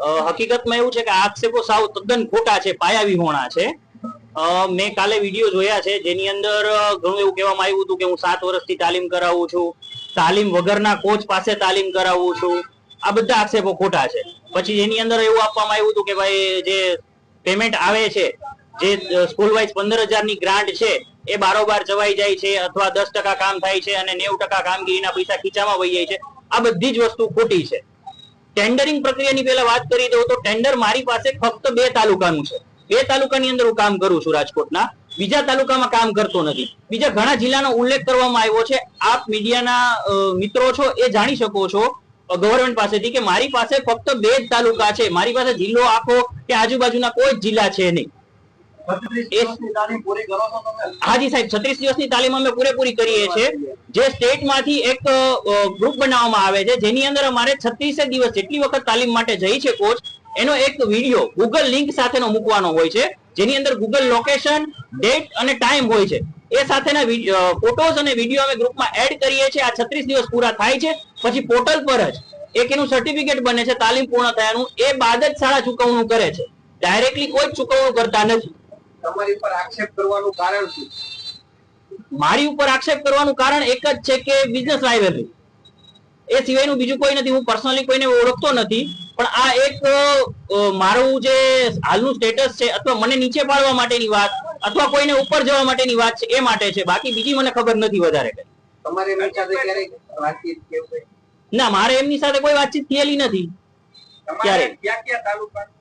હકીકતમાં એવું છે કે આક્ષેપો સાવ તદ્દન ખોટા છે પાયા વિહોણા છે. મેં કાલે વીડિયો જોયા છે, જેની અંદર ઘણું એવું કહેવામાં આવ્યું હતું કે હું સાત વર્ષથી તાલીમ કરાવું છું, તાલીમ વગરના કોચ પાસે તાલીમ કરાવું છું. આ બધા આક્ષેપો ખોટા છે. પછી એની અંદર એવું આપવામાં આવ્યું હતું કે ભાઈ, જે પેમેન્ટ આવે છે, જે સ્કૂલ વાઇઝ પંદર હજારની ગ્રાન્ટ છે, એ બારોબાર જવાઈ જાય છે અથવા દસ ટકા કામ થાય છે અને નેવું ટકા કામગીરીના પૈસા ખીચામાં વહી જાય છે. આ બધી જ વસ્તુ ખોટી છે. ટેન્ડરિંગ પ્રક્રિયાની પહેલા વાત કરી દઉં તો ટેન્ડર મારી પાસે ફક્ત બે તાલુકાનું છે. બે તાલુકાની અંદર હું કામ કરું છું રાજકોટના. બીજા તાલુકામાં કામ કરતો નથી. બીજા ઘણા જિલ્લાનો ઉલ્લેખ કરવામાં આવ્યો છે. આપ મીડિયાના મિત્રો છો એ જાણી શકો છો ગવર્મેન્ટ પાસેથી કે મારી પાસે ફક્ત બે જ તાલુકા છે. મારી પાસે જિલ્લો આખો કે આજુબાજુના કોઈ જ જિલ્લા છે નહીં. હાજી સાહેબ છત્રીસ દિવસની તાલીમ અમે પૂરેપૂરી કરીએ છીએ. જે સ્ટેટમાંથી એક ગ્રુપ બનાવવામાં આવે છે જેની અંદર અમારે છત્રીસે દિવસ જેટલી વખત તાલીમ માટે જઈ છે કોચ એનો એક વીડિયો ગૂગલ લિંક સાથેનો મૂકવાનો હોય છે જેની અંદર ગૂગલ લોકેશન ડેટ અને ટાઈમ હોય છે. એ સાથેના ફોટોઝ અને વીડિયો અમે ગ્રુપમાં એડ કરીએ છીએ. આ છત્રીસ દિવસ પૂરા થાય છે પછી પોર્ટલ પર જ એક એનું સર્ટિફિકેટ બને છે તાલીમ પૂર્ણ થયાનું એ બાદ જ શાળા ચૂકવણું કરે છે. ડાયરેક્ટલી કોઈ જ ચૂકવણું કરતા નથી. તમારી પર આક્ષેપ કરવાનું કારણ શું? મારી ઉપર આક્ષેપ કરવાનું કારણ એક જ છે કે બિઝનેસ રાઇવલરી એ સિવાયનું બીજું કોઈ નથી. હું પર્સનલી કોઈને ઓળખતો નથી. પણ આ એક મારું જે હાલનું સ્ટેટસ છે અથવા મને નીચે પાડવા માટેની વાત અથવા કોઈને ઉપર જવા માટેની વાત છે એ માટે છે. બાકી બીજી મને ખબર નથી વધારે કઈ. તમારે એમની સાથે વાતચીત? ના મારે એમની સાથે કોઈ વાતચીત થયેલી નથી. ક્યારે? ક્યાં ક્યાં tendering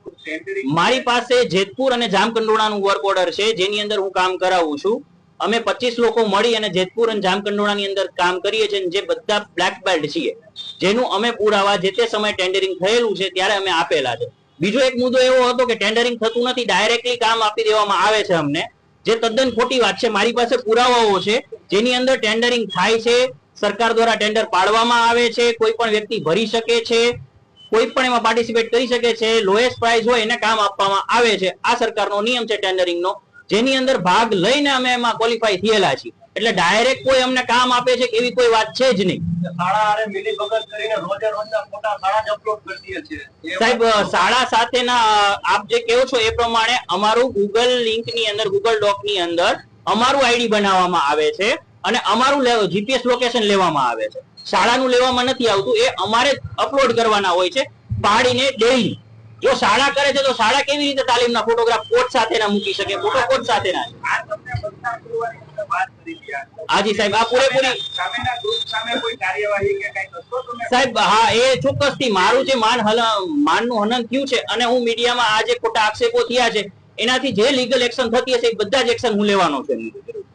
મારી પાસે જેતપુર અને જામકંડોળાનું વર્ક ઓર્ડર છે, જેની અંદર હું કામ કરાવું છું. અમે પચીસ લોકો મળી અને જેતપુર અને જામકંડોળાની અંદર કામ કરીએ છીએ જે બધા બ્લેક બેલ્ટ છીએ, જેનું અમે પુરાવા જે તે સમયે ટેન્ડરિંગ થયેલું છે ત્યારે અમે આપેલા છે. બીજો એક મુદ્દો એવો હતો કે ટેન્ડરિંગ થતું નથી ડાયરેક્ટલી કામ આપી દેવામાં આવે છે અમને. જે તદ્દન ખોટી વાત છે, મારી પાસે પુરાવાઓ છે, જેની અંદર ટેન્ડરિંગ થાય છે, સરકાર દ્વારા ટેન્ડર પાડવામાં આવે છે, કોઈ પણ વ્યક્તિ ભરી શકે છે કોઈ પણ એમાં પાર્ટિસિપેટ કરી શકે છે લોએસ્ટ પ્રાઇસ હોય એને કામ આપવામાં આવે છે. આ સરકારનો નિયમ છે ટેન્ડરિંગનો જેની અંદર ભાગ લઈને અમે એમાં ક્વોલિફાય થયેલા છીએ. એટલે ડાયરેક્ટ કોઈ અમને કામ આપે છે એવી કોઈ વાત છે જ નહીં. સાહેબ શાળા સાથેના આપ જે કહો છો એ પ્રમાણે અમારું ગૂગલ લિંકની અંદર ગૂગલ ડોકની અંદર અમારું આઈડી બનાવવામાં આવે છે અને અમારું જીપીએસ લોકેશન લેવામાં આવે છે. શાળાનું લેવામાં નથી આવતું એ અમારે અપલોડ કરવાના હોય છે પાડીને ડેઈલી જો શાળા કરે છે તો શાળા કેવી રીતે તાલીમના ફોટોગ્રાફ કોટ સાથેના મૂકી શકે ફોટો કોટ સાથેના. હાજી સાહેબ આ પૂરેપૂરી સાહેબ હા એ ચોક્કસથી મારું જે માન હલ માનનું હનન થયું છે અને હું મીડિયામાં આ જે ખોટા આક્ષેપો થયા છે એનાથી જે લીગલ એક્શન થતી હશે એ બધા જ એક્શન હું લેવાનો છું.